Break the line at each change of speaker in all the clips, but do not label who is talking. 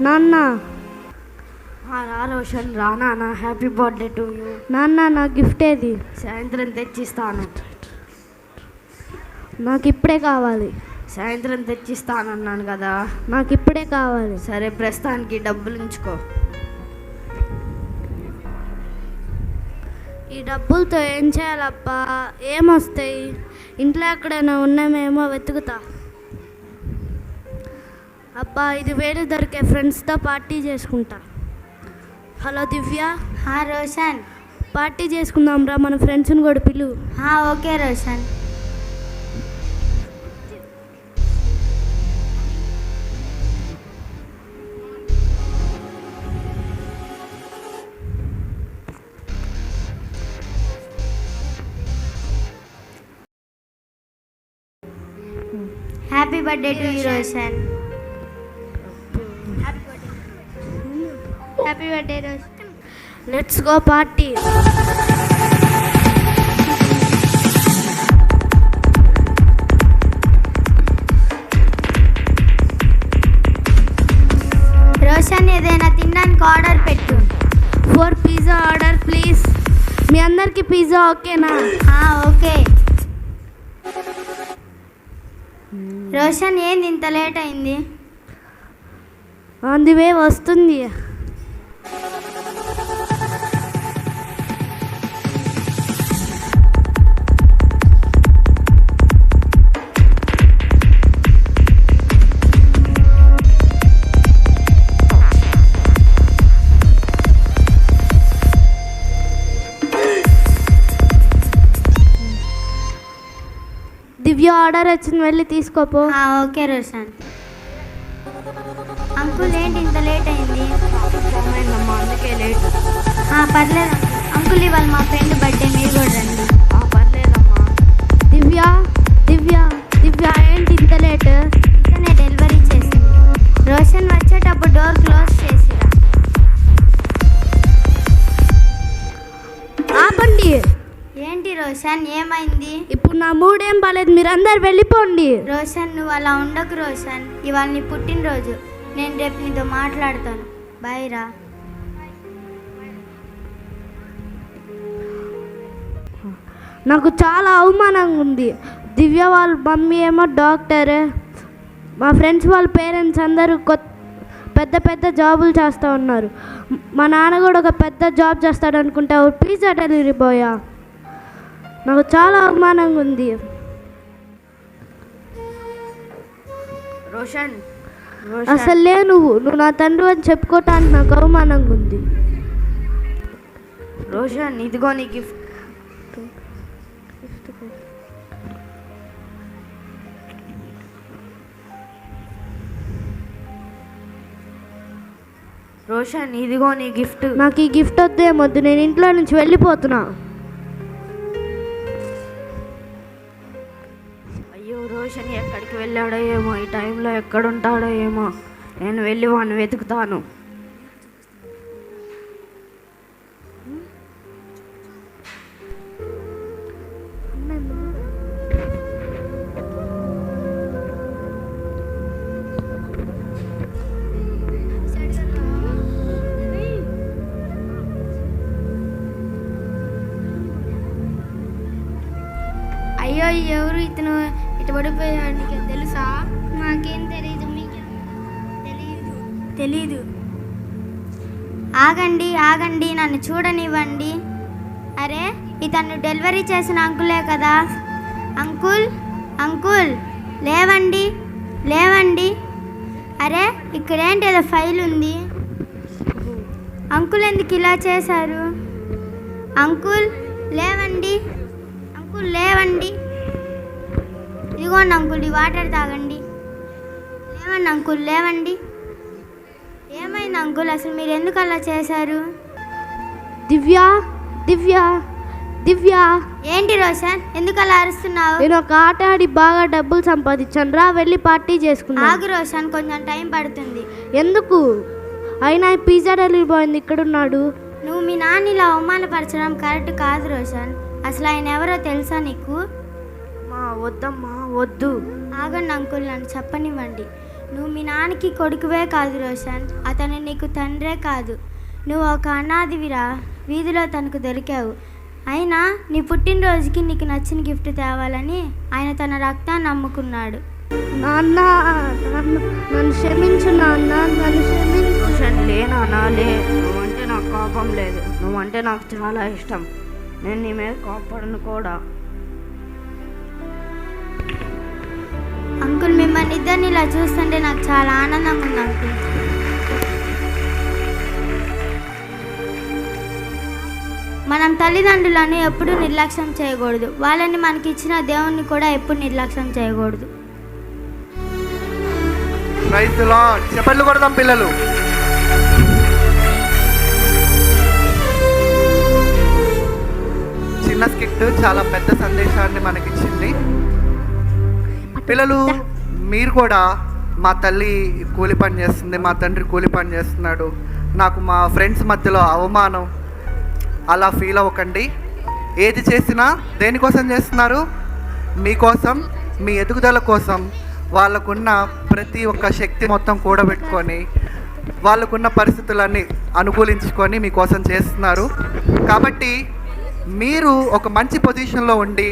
నాన్న.
రా రోషన్ రా నాన్న. హ్యాపీ బర్త్డే టు యూ
నాన్న నా గిఫ్ట్ ఏది?
సాయంత్రం తెచ్చిస్తాను.
నాకు ఇప్పుడే కావాలి.
సాయంత్రం తెచ్చిస్తానన్నాను కదా.
నాకు ఇప్పుడే కావాలి.
సరే ప్రస్తుతానికి డబ్బులు ఉంచుకో.
ఈ డబ్బులతో ఏం చేయాలబ్బా? ఏమొస్తాయి? ఇంట్లో ఎక్కడైనా ఉన్నామేమో వెతుకుతా. అబ్బా ఇది వేరే దొరికే ఫ్రెండ్స్తో పార్టీ చేసుకుంటా. హలో దివ్య.
హా రోషన్.
పార్టీ చేసుకుందాం రా మన ఫ్రెండ్స్ని కూడా పిలు.
హా okay Roshan. Happy birthday to you Roshan. Happy birthday రోజు.
లెట్స్ గో పార్టీ
రోషన్ ఏదైనా తినడానికి ఆర్డర్ పెట్టు.
ఫోర్ పిజ్జా ఆర్డర్ ప్లీజ్ మీ అందరికి పిజ్జా ఓకేనా?
ఓకే. రోషన్ ఏంది ఇంత లేట్ అయింది?
ఆన్ ది వే వస్తుంది. దివ్య ఆర్డర్ వచ్చింది వెళ్ళి తీసుకోపో.
ఓకే రోషన్. అంకుల్ ఏంటి ఇంత లేట్ అయింది?
అమ్మా అందుకే లేట్
పర్లేదు అంకుల్ ఇవాళ మా ఫ్రెండ్ రోషన్ ఏమైంది?
ఇప్పుడు నా మూడేం బాలేదు మీరందరు వెళ్ళిపోండి.
రోషన్ నువ్వు అలా ఉండకు రోషన్. ఇవాళ నీ పుట్టినరోజు. నేను రేపు నీతో మాట్లాడతాను. బాయ్ రా.
నాకు చాలా అవమానంగా ఉంది. దివ్య వాళ్ళ మమ్మీ ఏమో డాక్టర్. మా ఫ్రెండ్స్ వాళ్ళ పేరెంట్స్ అందరూ కొత్త పెద్ద పెద్ద జాబులు చేస్తూ ఉన్నారు. మా నాన్న కూడా ఒక పెద్ద జాబ్ చేస్తాడు అనుకుంటే పిజ్జా డెలివరీ బాయా నాకు చాలా అవమానంగా ఉంది.
రోషన్
అసలు లే నువ్వు నువ్వు నా తండ్రి అని చెప్పుకోవటానికి నాకు అవమానంగా ఉంది.
రోషన్ ఇదిగో నీ గిఫ్ట్ రోషన్ ఇదిగో నీ గిఫ్ట్
నాకు ఈ గిఫ్ట్ వద్దేమొద్దు నేను ఇంట్లో నుంచి వెళ్ళిపోతున్నా.
రోషన్ ఎక్కడికి వెళ్ళాడో ఏమో ఈ టైంలో ఎక్కడుంటాడో ఏమో. నేను వెళ్ళి వాడిని వెతుకుతాను.
ఇటు పడిపోయాడు నీకు తెలుసా? మాకేం తెలియదు మీకు తెలియదు తెలీదు. ఆగండి ఆగండి నన్ను చూడనివ్వండి. అరే ఇతను డెలివరీ చేసిన అంకులే కదా. అంకుల్ అంకుల్ లేవండి లేవండి. అరే ఇక్కడేంటి ఏదో ఫైల్ ఉంది? అంకుల్ ఎందుకు ఇలా చేశారు? అంకుల్ లేవండి. అంకుల్ లేవండి. ఇదిగోండి అంకుల్ ఈ వాటర్ తాగండి. లేవండి అంకుల్ లేవండి. ఏమైంది అంకుల్ అసలు మీరు ఎందుకు అలా చేశారు?
దివ్య దివ్య దివ్య.
ఏంటి రోషన్ ఎందుకు అలా అరుస్తున్నావు?
నేను ఒక ఆట ఆడి బాగా డబ్బులు సంపాదించాను. రా వెళ్ళి పార్టీ చేసుకుందాం.
ఆగు రోషన్ కొంచెం టైం పడుతుంది.
ఎందుకు? అయినా ఈ పిజ్జా డెలివరీ బాయ్ ఇక్కడున్నాడు.
నువ్వు మీ నాన్న ఇలా అవమానపరచడం కరెక్ట్ కాదు రోషన్. అసలు ఆయన ఎవరో తెలుసా నీకు?
వద్దమ్మా వద్దు.
ఆగండి అంకుల్ నన్ను చెప్పనివ్వండి. నువ్వు మీ నాన్నకి కొడుకువే కాదు రోషన్ అతను నీకు తండ్రే కాదు. నువ్వు ఒక అనాథివిరా వీధిలో తనకు దొరికావు. అయినా నీ పుట్టినరోజుకి నీకు నచ్చిన గిఫ్ట్ తేవాలని ఆయన తన రక్తాన్ని నమ్ముకున్నాడు
నాన్న నాన్న నన్ను క్షమించు నాన్న నన్ను క్షమించు.
రోషన్ లేనా లే. నువ్వంటే నాకు కోపం లేదు. నువ్వంటే నాకు చాలా ఇష్టం. నేను నీ మీద కోపడను కూడా.
ఇద్దరిని ఇలా చూస్తుంటే నాకు చాలా ఆనందంగా ఉంది అనిపించింది మనం తల్లిదండ్రులను ఎప్పుడూ నిర్లక్ష్యం చేయకూడదు. వాళ్ళని మనకి ఇచ్చిన దేవుణ్ణి కూడా ఎప్పుడు నిర్లక్ష్యం చేయకూడదు.
రైతులో కొడదాం పిల్లలు. చిన్న స్కిట్ చాలా పెద్ద సందేశాన్ని మనకిచ్చింది. పిల్లలు మీరు కూడా మా తల్లి కూలి పని చేస్తుంది మా తండ్రి కూలి పని చేస్తున్నాడు. నాకు మా ఫ్రెండ్స్ మధ్యలో అవమానం అలా ఫీల్ అవ్వకండి. ఏది చేసినా దేనికోసం చేస్తున్నారు? మీకోసం మీ ఎదుగుదల కోసం వాళ్ళకున్న ప్రతి ఒక్క శక్తి మొత్తం కూడబెట్టుకొని వాళ్ళకున్న పరిస్థితులన్నీ అనుకూలించుకొని మీకోసం చేస్తున్నారు. కాబట్టి మీరు ఒక మంచి పొజిషన్లో ఉండి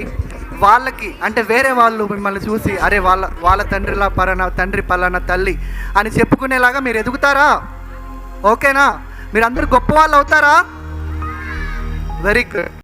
వాళ్ళకి అంటే వేరే వాళ్ళు మిమ్మల్ని చూసి అరే వాళ్ళ వాళ్ళ తండ్రిలా పలానా తండ్రి పలానా తల్లి అని చెప్పుకునేలాగా మీరు ఎదుగుతారా? ఓకేనా? మీరు అందరు గొప్ప వాళ్ళు అవుతారా? Very good